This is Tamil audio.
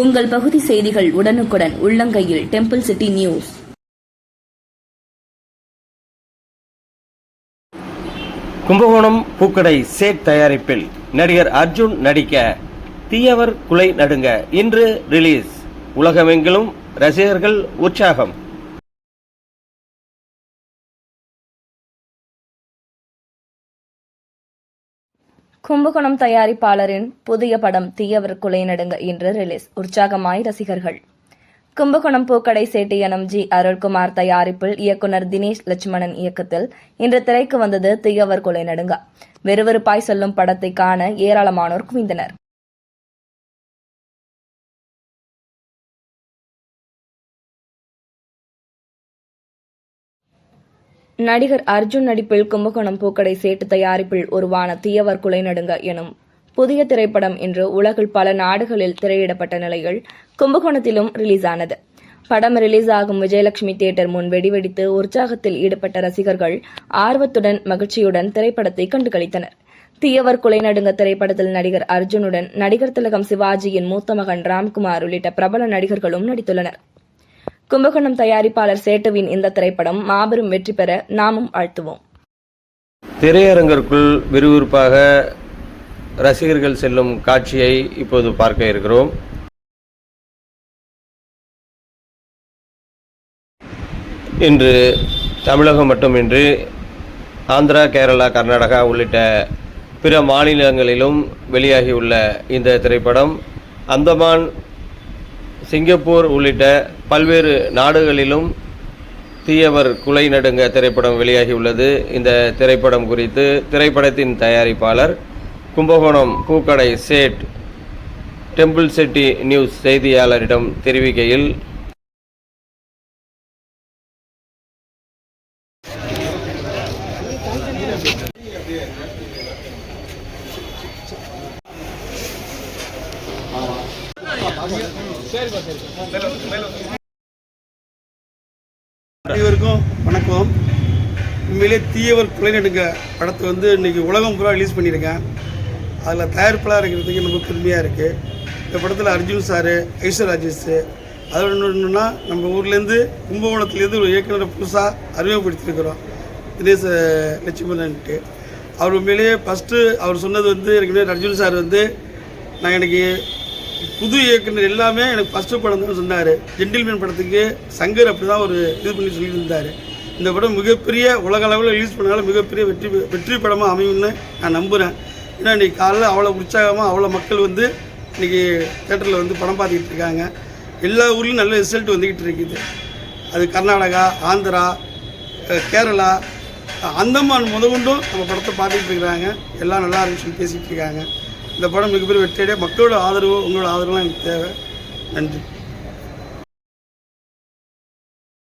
உங்கள் பகுதி செய்திகள் உடனுக்குடன் உள்ளங்கையில் temple city news Kumbakonam Pookadai Sait தயாரிப்பில் நடிகர் அர்ஜுன் நடிக்க தீயவர் குலை நடுங்க இன்று ரிலீஸ் உலகமெங்கிலும் ரசிகர்கள் உற்சாகம். கும்பகோணம் தயாரிப்பாளரின் புதிய படம் தீயவர் குலை நடுங்க இன்று ரிலீஸ் உற்சாகமாய் ரசிகர்கள். கும்பகோணம் பூக்கடை சேட்டு எனும் ஜி. அருள்குமார் தயாரிப்பில் இயக்குனர் தினேஷ் லட்சுமணன் இயக்கத்தில் இன்று திரைக்கு வந்தது தீயவர் குலை நடுங்க. விறுவிறுப்பாய் செல்லும் படத்தை காண ஏராளமானோர் குவிந்தனர். நடிகர் அர்ஜுன் நடிப்பில் கும்பகோணம் பூக்கடை சேட்டு தயாரிப்பில் உருவான தீயவர் குலை நடுங்க எனும் புதிய திரைப்படம் இன்று உலகில் பல நாடுகளில் திரையிடப்பட்ட நிலையில் கும்பகோணத்திலும் ரிலீஸ் ஆனது படம் ரிலீஸ் ஆகும் விஜயலட்சுமி தியேட்டர் முன் வெடிவெடித்து உற்சாகத்தில் ஈடுபட்ட ரசிகர்கள் ஆர்வத்துடன் மகிழ்ச்சியுடன் திரைப்படத்தை கண்டுகளித்தனர். தீயவர் குலை நடுங்க திரைப்படத்தில் நடிகர் அர்ஜுனுடன் நடிகர் திலகம் சிவாஜியின் மூத்த மகன் ராம்குமார் உள்ளிட்ட பிரபல நடிகர்களும் நடித்துள்ளனர். கும்பகோணம் தயாரிப்பாளர் சேட்டுவின் இந்த திரைப்படம் மாபெரும் வெற்றி பெற நாமும் வாழ்த்துவோம். திரையரங்கிற்குள் விறுவிறுப்பாக ரசிகர்கள் செல்லும் காட்சியை இப்போது பார்க்க இருக்கிறோம். இன்று தமிழகம் மட்டுமின்றி ஆந்திரா கேரளா கர்நாடகா உள்ளிட்ட பிற மாநிலங்களிலும் வெளியாகியுள்ள இந்த திரைப்படம் அந்தமான் சிங்கப்பூர் உள்ளிட்ட பல்வேறு நாடுகளிலும் தீயவர் குலை நடுங்க திரைப்படம் வெளியாகியுள்ளது. இந்த திரைப்படம் குறித்து திரைப்படத்தின் தயாரிப்பாளர் Kumbakonam Pookadai Sait temple city news செய்தியாளரிடம் தெரிவிக்கையில் அனைவருக்கும் வணக்கம். உண்மையிலே தீயவர் குலைநடுங்க படத்தை வந்து இன்னைக்கு உலகம் பூரா ரிலீஸ் பண்ணியிருக்கேன். அதில் தயாரிப்பாளர் இருக்கிறதுக்கு ரொம்ப பெருமையாக இருக்குது இந்த படத்தில் அர்ஜுன் சாரு ஐஸ்வர் ராஜேஷ். அதோட இன்னொன்னா நம்ம ஊர்லேருந்து கும்பகோணத்துலேருந்து ஒரு இயக்குநரை புதுசாக அறிமுகப்படுத்தியிருக்கிறோம். தினேஷ் லட்சுமணன்ட்டு. அவர் உண்மையிலேயே ஃபஸ்ட்டு அவர் சொன்னது வந்து எனக்கு அர்ஜுன் சார் வந்து நான் எனக்கு புது இயக்குனர் எல்லாமே எனக்கு ஃபஸ்ட்டு படம் தான் சொன்னார். ஜென்டில்மேன் படத்துக்கு சங்கர் அப்படி தான் ஒரு இது பண்ணி சொல்லியிருந்தார். இந்த படம் மிகப்பெரிய உலக அளவில் ரிலீஸ் பண்ணால மிகப்பெரிய வெற்றி வெற்றி படமாக அமையும்னு நான் நம்புகிறேன் ஏன்னா இன்றைக்கி காலைல அவ்வளோ உற்சாகமாக அவ்வளோ மக்கள் வந்து இன்றைக்கி தேட்டரில் வந்து படம் பார்த்துக்கிட்டு இருக்காங்க. எல்லா ஊர்லேயும் நல்ல ரிசல்ட் வந்துக்கிட்டு இருக்குது. அது கர்நாடகா ஆந்திரா கேரளா அந்தமான் முதகுண்டும் நம்ம படத்தை பார்த்துக்கிட்டு இருக்கிறாங்க. எல்லாம் நல்லா இருக்குன்னு சொல்லி பேசிகிட்டு இருக்காங்க. இந்த படம் மிகப்பெரிய வெற்றியடைய மக்களோட ஆதரவு உங்களோட ஆதரவுலாம் எனக்கு தேவை. நன்றி.